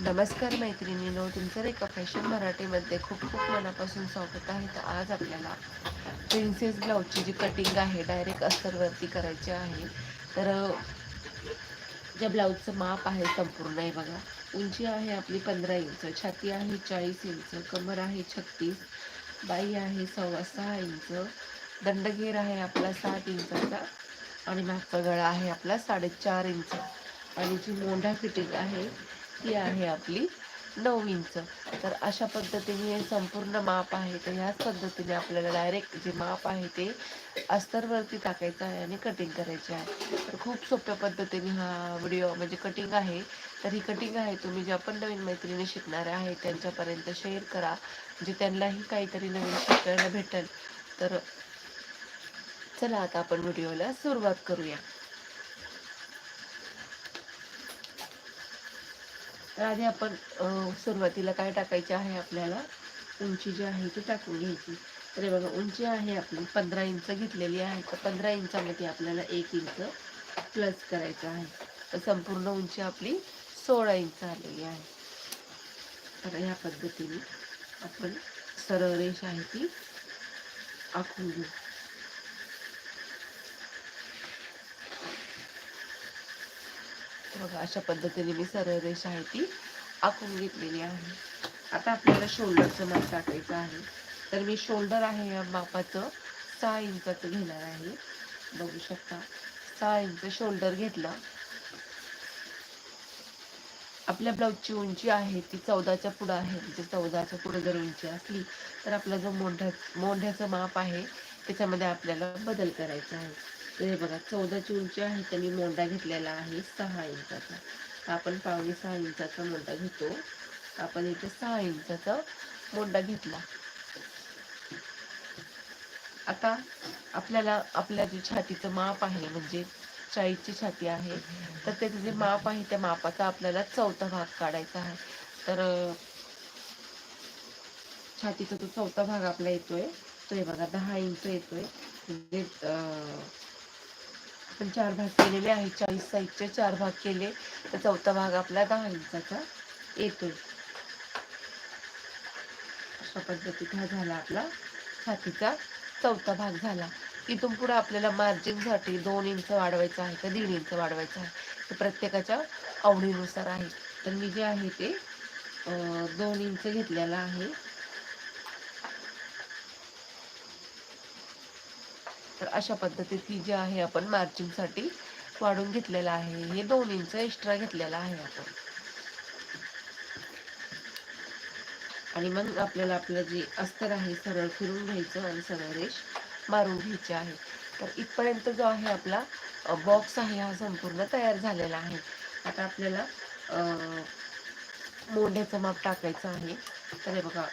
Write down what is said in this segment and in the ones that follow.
नमस्कार मैत्रिणीनो तुमचं रेखा फॅशन मराठीमध्ये खूप खूप मनापासून स्वागत आहे. तर आज आपल्याला प्रिन्सेस ब्लाऊजची जी कटिंग आहे डायरेक्ट अस्तरवरती करायची आहे. तर ज्या ब्लाऊजचं माप आहे संपूर्ण आहे बघा. उंची आहे आपली पंधरा इंच छाती आहे चाळीस इंच कमर आहे छत्तीस बाई आहे सव्वा सहा इंच दंडगेर आहे आपला सात इंचाचा आणि मागचा गळा आहे आपला साडेचार इंच. आणि जी मोंढा फिटिंग आहे ती आहे आपली नऊ इंच तर अशा पद्धतीने हे संपूर्ण माप आहे तर ह्याच पद्धतीने आपल्याला डायरेक्ट जे माप आहे ते अस्तरवरती टाकायचं आहे आणि कटिंग करायचे आहे. तर खूप सोप्या पद्धतीने हा व्हिडिओ म्हणजे कटिंग आहे. तर ही कटिंग आहे तुम्ही ज्या पण नवीन मैत्रिणी शिकणाऱ्या आहेत त्यांच्यापर्यंत शेअर करा. म्हणजे त्यांनाही काहीतरी नवीन शिकायला भेटेल. तर चला आता आपण व्हिडिओला सुरुवात करूया. तर आधी आपण सुरुवातीला काय टाकायचे आहे आपल्याला? उंची जी आहे ती टाकून घ्यायची. तर बघा उंची आहे आपली पंधरा इंच घेतलेली आहे. तर पंधरा इंचामध्ये आपल्याला एक इंच प्लस करायचं आहे. तर संपूर्ण उंची आपली सोळा इंच आलेली आहे. तर ह्या पद्धतीने आपण सरळ रेष आहे ती आखून घेऊ. बघा अशा पद्धतीने मी सरळ रेषा आहे ती आखून घेतलेली आहे. आता आपल्याला शोल्डरचं माप टाकायचं आहे. तर मी शोल्डर आहे या मापाचं सहा इंचाचं घेणार आहे. बघू शकता सहा इंच शोल्डर घेतला. आपल्या ब्लाऊजची उंची आहे ती चौदाच्या पुढं आहे. म्हणजे चौदाच्या पुढं जर उंची असली तर आपला जो मोंढ्या मोंढ्याचं माप आहे त्याच्यामध्ये आपल्याला बदल करायचा आहे. हे बघा चौदाची उंची आहे त्यांनी मोंडा घेतलेला आहे सहा इंचाचा. आपण पावणे सहा इंचाचा मोंडा घेतो. आपण इथे सहा इंचाचा मोंडा घेतला. आता आपल्याला आपल्या जे छातीचं माप आहे म्हणजे चाळीसची छाती आहे तर त्याचं जे माप आहे त्या मापाचा आपल्याला चौथा भाग काढायचा आहे. तर छातीचा तो चौथा भाग आपला येतोय. तो हे बघा दहा इंच येतोय. म्हणजे आपण चार भाग केलेले आहे चाळीस साईजचे चार भाग केले. तर चौथा भाग आपला दहा इंचाचा येतो अशा पद्धतीत हा झाला आपला छातीचा चौथा भाग झाला. इथून पुढे आपल्याला मार्जिनसाठी दोन इंच वाढवायचं आहे का दीड इंच वाढवायचं आहे ते प्रत्येकाच्या आवडीनुसार आहे. तर मी जे आहे ते दोन इंच घेतलेलं आहे. तर अशा पद्धतीत जी आहे आपण मार्जिनसाठी वाढून घेतलेलं आहे. हे दोन इंच एक्स्ट्रा घेतलेलं आहे आपण. आणि मग आपल्याला आपलं जे अस्तर आहे सरळ फिरून घ्यायचं आणि सरळ रेश मारून घ्यायची आहे. तर इथपर्यंत जो आहे आपला बॉक्स आहे हा संपूर्ण तयार झालेला आहे. आता आपल्याला मोंढ्याचं माप टाकायचं आहे. तर हे बघा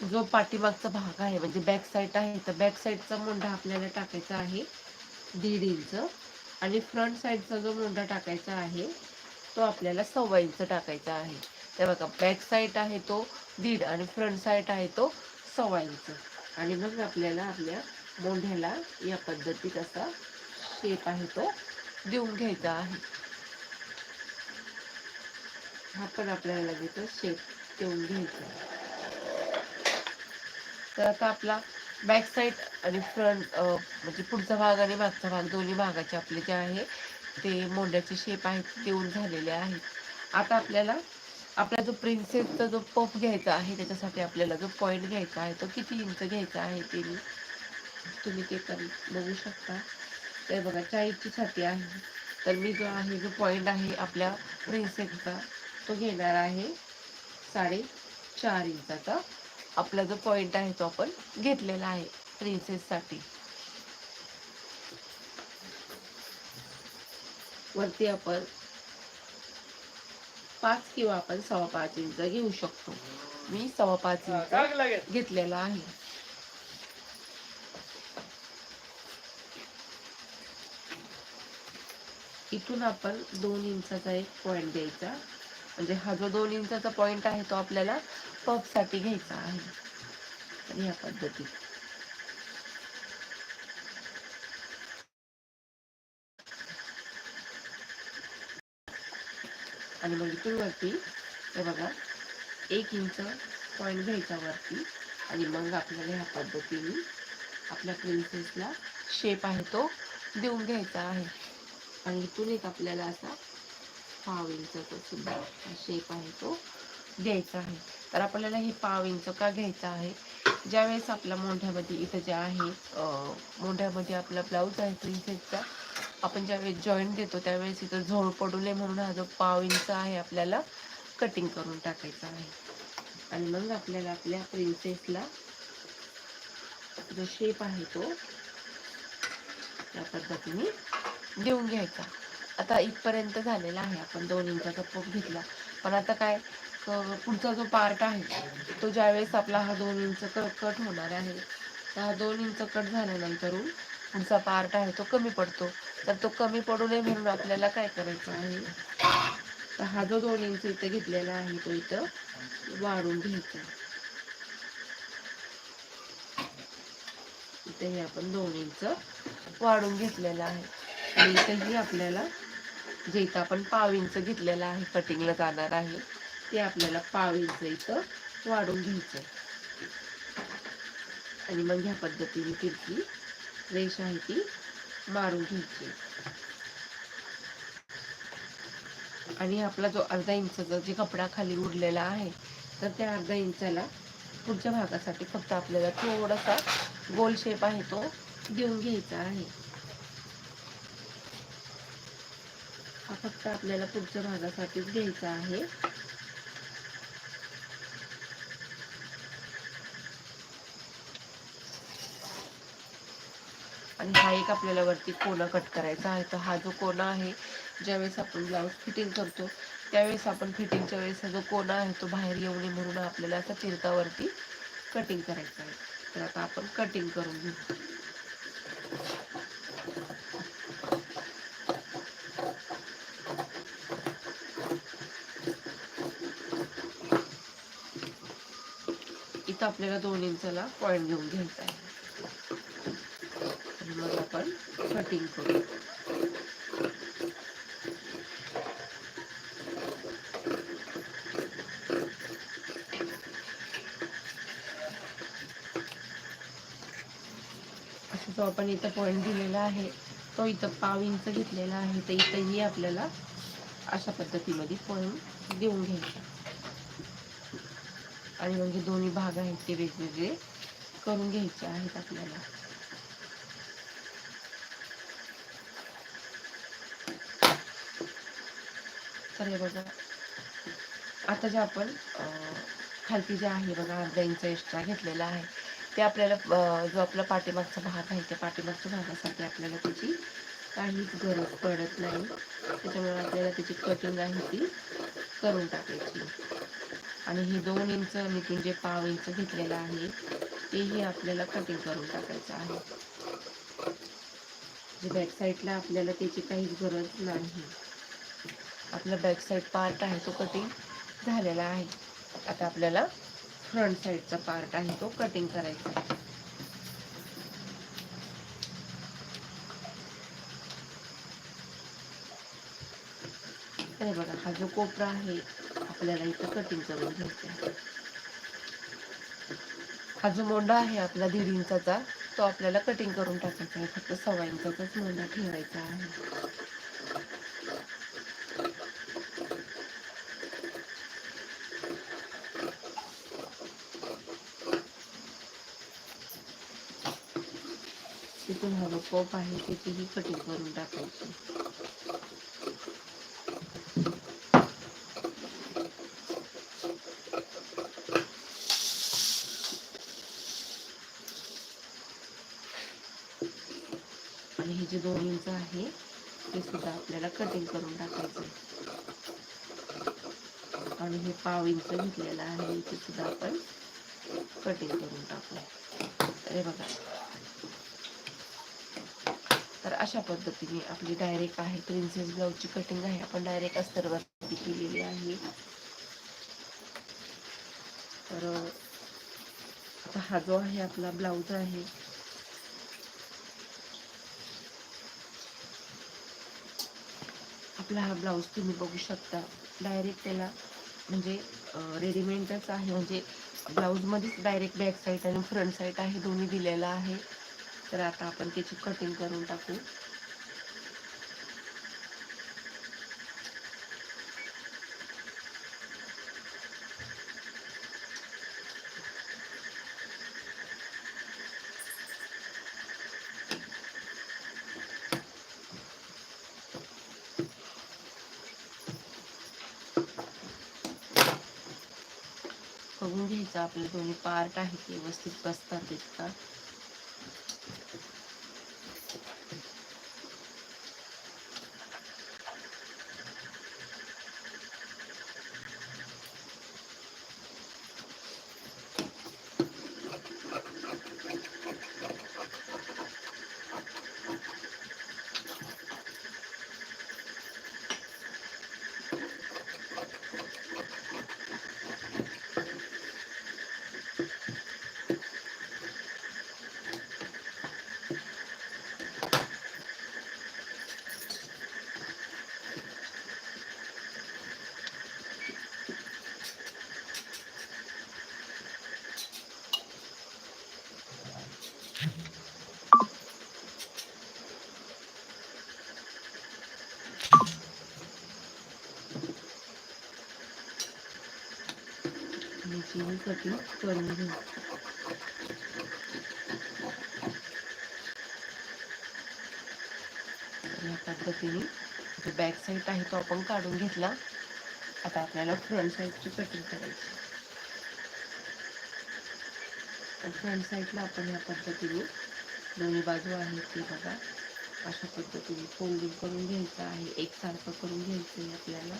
जो पाठीमागचा भाग आहे म्हणजे बॅक साईड आहे तर बॅक साईडचा मोंढा आपल्याला टाकायचा आहे दीड इंच. आणि फ्रंट साईडचा जो मोंढा टाकायचा आहे तो आपल्याला सव्वा इंच टाकायचा आहे. तर बघा बॅक साईड आहे तो दीड आणि फ्रंट साईड आहे तो सव्वा इंच. आणि मग आपल्याला आपल्या मोंढ्याला या पद्धतीत असा शेप आहे तो देऊन घ्यायचा आहे. हा पण आपल्याला लगेच शेप देऊन घ्यायचा आहे. तर आता आपला बॅक साईड आणि फ्रंट म्हणजे पुढचा भाग आणि मागचा भाग दोन्ही भागाचे आपले जे आहे ते मोंड्याचे शेप आहेत ते देऊन झालेले आहेत. आता आपल्याला आपला जो प्रिन्सेसचा जो पफ घ्यायचा आहे त्याच्यासाठी आपल्याला जो पॉईंट घ्यायचा आहे तो किती इंच घ्यायचा आहे ते मी तुम्ही ते पण बघू शकता. तर बघा चाळीसची छाती आहे. तर मी जो आहे जो पॉईंट आहे आपल्या प्रिन्सेसचा तो घेणार आहे साडे चार इंचाचा आपला जो पॉइंट आहे तो आपण घेतलेला आहे प्रिन्सेससाठी वरती आपण पाच किंवा आपण सव्वा पाच इंच घेऊ शकतो. मी सव्वा पाच इंच घेतलेला आहे. इथून आपण दोन इंचाचा एक पॉइंट द्यायचा. म्हणजे हा जो दोन इंचाचा पॉईंट आहे तो आपल्याला पफसाठी घ्यायचा आहे. या ह्या पद्धतीत. आणि मग इथून वरती हे बघा एक इंच पॉईंट घ्यायचा वरती. आणि मग आपल्याला ह्या पद्धतीने आपल्या प्रिन्सेसला शेप आहे तो देऊन घ्यायचा आहे. आणि इथून एक आपल्याला असा पाव इंचाचा सुद्धा शेप आहे तो द्यायचा आहे. तर आपल्याला हे पाव इंच का घ्यायचं आहे? ज्यावेळेस आपल्या मोंढ्यामध्ये इथं जे आहे मोठ्यामध्ये मोंढ्यामध्ये आपला ब्लाऊज आहे प्रिन्सेसचा आपण ज्यावेळेस जॉईंट देतो त्यावेळेस इथं झोळ पडू नये म्हणून हा जो पाव इंच आहे आपल्याला कटिंग करून टाकायचा आहे. आणि मग आपल्याला आपल्या प्रिन्सेसला जो शेप आहे तो त्या पद्धतीने देऊन घ्यायचा. आता इथपर्यंत झालेला आहे. आपण दोन इंचाचा पोट घेतला. पण आता काय पुढचा जो पार्ट आहे तो ज्यावेळेस आपला हा दोन इंच कट कट होणार आहे तर हा दोन इंच कट झाल्यानंतर पुढचा पार्ट आहे तो कमी पडतो. तर तो कमी पडू नये म्हणून आपल्याला काय करायचं आहे? तर हा जो दोन इंच इथं घेतलेला आहे तो इथं वाढून घ्यायचा. इथेही आपण दोन इंच वाढून घेतलेला आहे. आणि इथेही आपल्याला जे इथं आपण पाव इंच घेतलेलं आहे कटिंगला जाणार आहे ते आपल्याला पाव इंच इथं वाढून घ्यायचं आणि मग ह्या पद्धतीने तिरकी रेष आहे ती मारून घ्यायची. आणि आपला जो अर्धा इंचाचा जे कपडा खाली उरलेला आहे तर त्या अर्धा इंचाला पुढच्या भागासाठी फक्त आपल्याला थोडासा गोल शेप आहे तो देऊन घ्यायचा आहे. फक्त आपल्याला पुढच्या भागासाठीच घ्यायचा आहे. आणि हा एक आपल्याला वरती कोना कट करायचा आहे. तर हा जो कोना आहे ज्यावेळेस आपण ब्लाऊज फिटिंग करतो त्यावेळेस आपण फिटिंगच्या वेळेस हा जो कोना आहे तो बाहेर येऊ नये म्हणून आपल्याला असा चिरकावरती कटिंग करायचं आहे. तर आता आपण कटिंग करून घेऊ. आपल्याला दोन इंचाला पॉईंट घेऊन घ्यायचा आहे. मग आपण कटिंग करू. जो आपण इथं पॉईंट दिलेला आहे तो इथं पाव इंच घेतलेला आहे तर इथंही आपल्याला अशा पद्धतीमध्ये पॉईंट देऊन घ्यायचा. आणि म्हणजे दोन्ही भाग आहेत ते वेगवेगळे करून घ्यायचे आहेत आपल्याला. तर हे बघा. आता जे आपण खालती जे आहे बघा अर्धा इंच एक्स्ट्रा घेतलेला आहे ते आपल्याला जो आपला पाठीमागचा भाग आहे त्या पाठीमागच्या भागासाठी आपल्याला त्याची काहीच गरज पडत नाही. त्याच्यामुळे आपल्याला त्याची कटिंग आहे ती करून टाकायची. आणि हे दोन इंच आणि इथून जे पाव इंच घेतलेलं आहे तेही आपल्याला कटिंग करून टाकायचं आहे. जे बॅक साईडला आपल्याला त्याची काहीच गरज नाही. आपला बॅक साईड पार्ट आहे तो कटिंग झालेला आहे. आता आपल्याला फ्रंट साईडचा पार्ट आहे तो कटिंग करायचा आहे. बघा हा जो कोपरा आहे आपल्याला इथं कटिंग करून घ्यायचा आहे हा जो मोंडा आहे आपला दीड इंचाचा तो आपल्याला कटिंग करून टाकायचा आहे. फक्त सव्वा इंचाचाच मोंडा ठेवायचा आहे. तिथून हा जो आहे तिथेही कटिंग करून टाकायची. जे दोन इंच आहे ते सुद्धा आपल्याला कटिंग करून टाकायचं आणि हे पाव इंच घेतलेलं आहे ते सुद्धा आपण कटिंग करून टाकू तर हे बघा. तर अशा पद्धतीने आपली डायरेक्ट आहे प्रिन्सेस ब्लाऊजची कटिंग आहे. आपण डायरेक्ट अस्तरवरती केलेली आहे. तर आता हा जो आहे आपला ब्लाऊज आहे आपला हा ब्लाऊज तुम्ही बघू शकता. डायरेक्ट त्याला म्हणजे रेडीमेडच आहे. म्हणजे ब्लाऊजमध्येच डायरेक्ट बॅक साईड आणि फ्रंट साईड आहे. दोन्ही दिलेला आहे. तर आता आपण त्याची कटिंग करून टाकू. बघून घ्यायचं. आपले दोन्ही पार्ट आहेत व्यवस्थित बसतात का याची कटिंग करून घेऊ या पद्धतीने जो बॅक साईड आहे तो आपण काढून घेतला. आता आपल्याला फ्रंट साईडची कटिंग करायची. फ्रंट साईडला आपण या पद्धतीने दोन्ही बाजू आहेत ते बघा. अशा पद्धतीने फोल्डिंग करून घ्यायचं आहे. एकसारखं करून घ्यायचं आहे आपल्याला.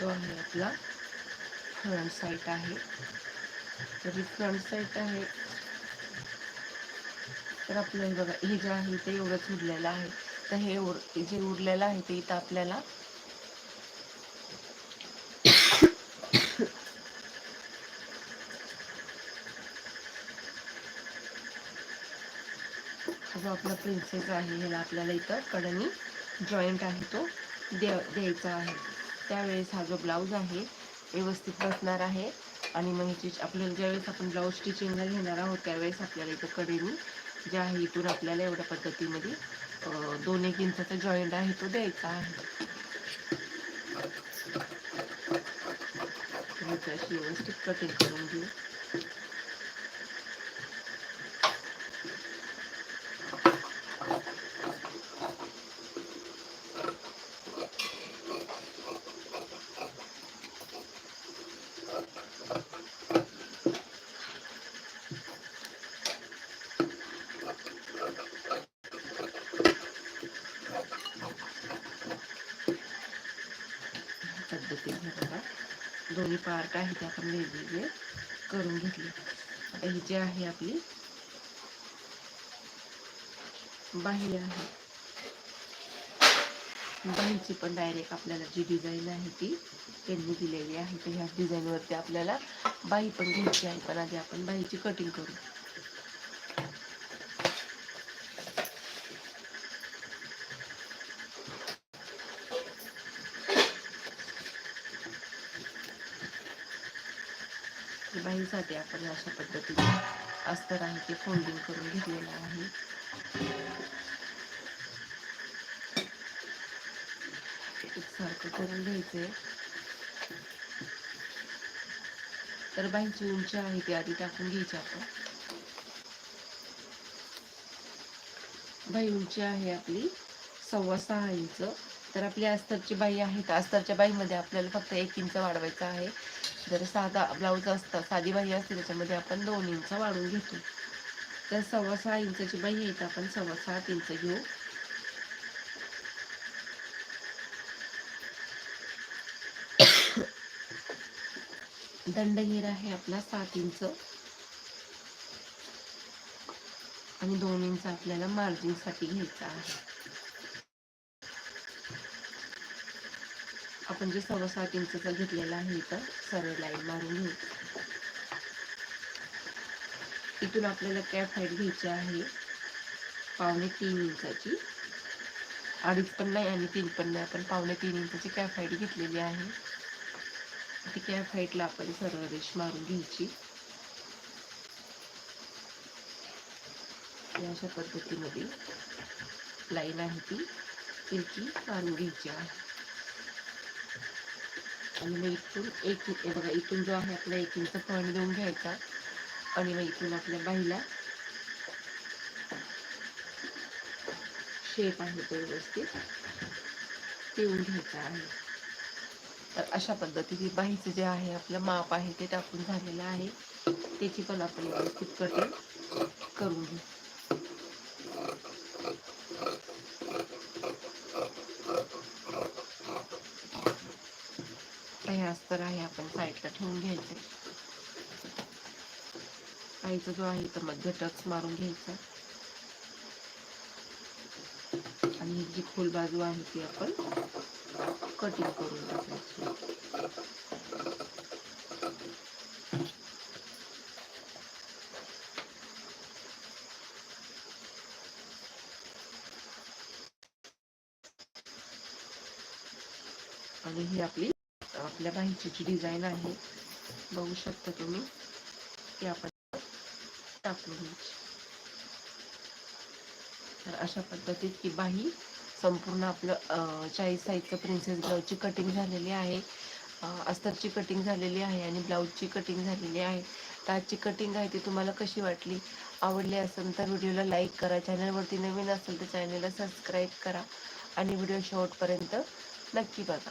दोन आहे आपला. फ्रंट साईड आहे. तर ही फ्रंट साईड आहे. तर आपलं हे बघा हे जे आहे ते एवढंच उरलेलं आहे. तर हे उर जे उरलेलं आहे ते इथं आपल्याला जो आपला प्रिन्सेस आहे ह्याला आपल्याला इथं कडनी जॉईंट आहे तो द्या द्यायचा आहे. त्यावेळेस हा जो ब्लाऊज आहे व्यवस्थित बसणार आहे. आणि मग ह्याची आपल्याला ज्यावेळेस आपण ब्लाऊज स्टिचिंगला घेणार आहोत त्यावेळेस आपल्याला इथं कडेनी जे आहे इथून आपल्याला एवढ्या पद्धतीमध्ये दोन एक इंचाचा जॉईंट आहे तो द्यायचा आहे. अशी व्यवस्थित कटिंग करून घेऊ. पद्धतीने बघा दोन्ही पार्ट आहे ते आपण वेगवेगळे करून घेतले. आता ही जी आहे आपली बाही आहे. बाहीची पण डायरेक्ट आपल्याला जी डिझाईन आहे ती त्यांनी दिलेली आहे. तर ह्या डिझाईनवरती आपल्याला बाही पण घ्यायची आहे. पण आधी आपण बाहीची कटिंग करू. बाहीसाठी आपण अशा पद्धतीने अस्तर आहे ते फोल्डिंग करून घेतलेलं आहे. एकसारखं करून घ्यायचंय. तर बाईची उंची आहे ती आधी टाकून घ्यायची आपण. बाई उंची आहे आपली सव्वा सहा इंच. तर आपली अस्तरची बाई आहे तर अस्तरच्या बाईमध्ये आपल्याला फक्त एक इंच वाढवायचं आहे. जर साधा ब्लाऊज असता साधी बाई असते त्याच्यामध्ये आपण दोन इंच वाढून घेतो. तर सव्वा सहा इंचाची बाई आहे तर आपण सव्वा सात इंच घेऊ. दंडगीर आहे आपला सात इंच. आणि दोन इंच आपल्याला मार्जिनसाठी घ्यायचा आहे. आपण जे सव्वा सात इंचचा घेतलेला आहे इथं सरळ लाईन मारून घेऊ. इथून आपल्याला कॅप हाईट घ्यायची आहे पावणे तीन इंचाची. अडीच पण नाही आणि तीन पण नाही आपण पावणे तीन इंचाची कॅप हाईट घेतलेली आहे. ती कॅप हाईटला आपण सरळ रेष मारून घ्यायची. अशा पद्धतीमध्ये लाईन आहे ती तिरकी मारून घ्यायची आहे. आणि मग इथून एक बघा इथून जो आहे आपला एक इंच पण देऊन घ्यायचा. आणि मग इथून आपल्या बाईला शेप आहे तो व्यवस्थित देऊन घ्यायचा आहे. तर अशा पद्धतीने बाईचं जे आहे आपलं माप आहे ते टाकून झालेलं आहे. त्याची पण आपण व्यवस्थित कटिंग करून घेऊ. अस्तर आहे आपण साईडला ठेवून घ्यायचं. आईचा जो आहे तर मध्य टक्स मारून घ्यायचा. आणि ही जी फुलबाजू बाजू आहे ती आपण कटिंग करून टाकायची आणि ही आपली आपल्या बाईची जी डिझाईन आहे. बघू शकता तुम्ही. ती आपण टाकून घ्यायची तर अशा पद्धतीत की बाही संपूर्ण आपलं चाळीस साईजचं प्रिन्सेस ब्लाऊजची कटिंग झालेली आहे. अस्तरची कटिंग झालेली आहे आणि ब्लाऊजची कटिंग झालेली आहे. तर आजची कटिंग आहे ती तुम्हाला कशी वाटली? आवडली असेल तर व्हिडिओला लाईक करा. चॅनलवरती नवीन असेल तर चॅनलला सबस्क्राईब करा. आणि व्हिडिओ शेवटपर्यंत नक्की बघा.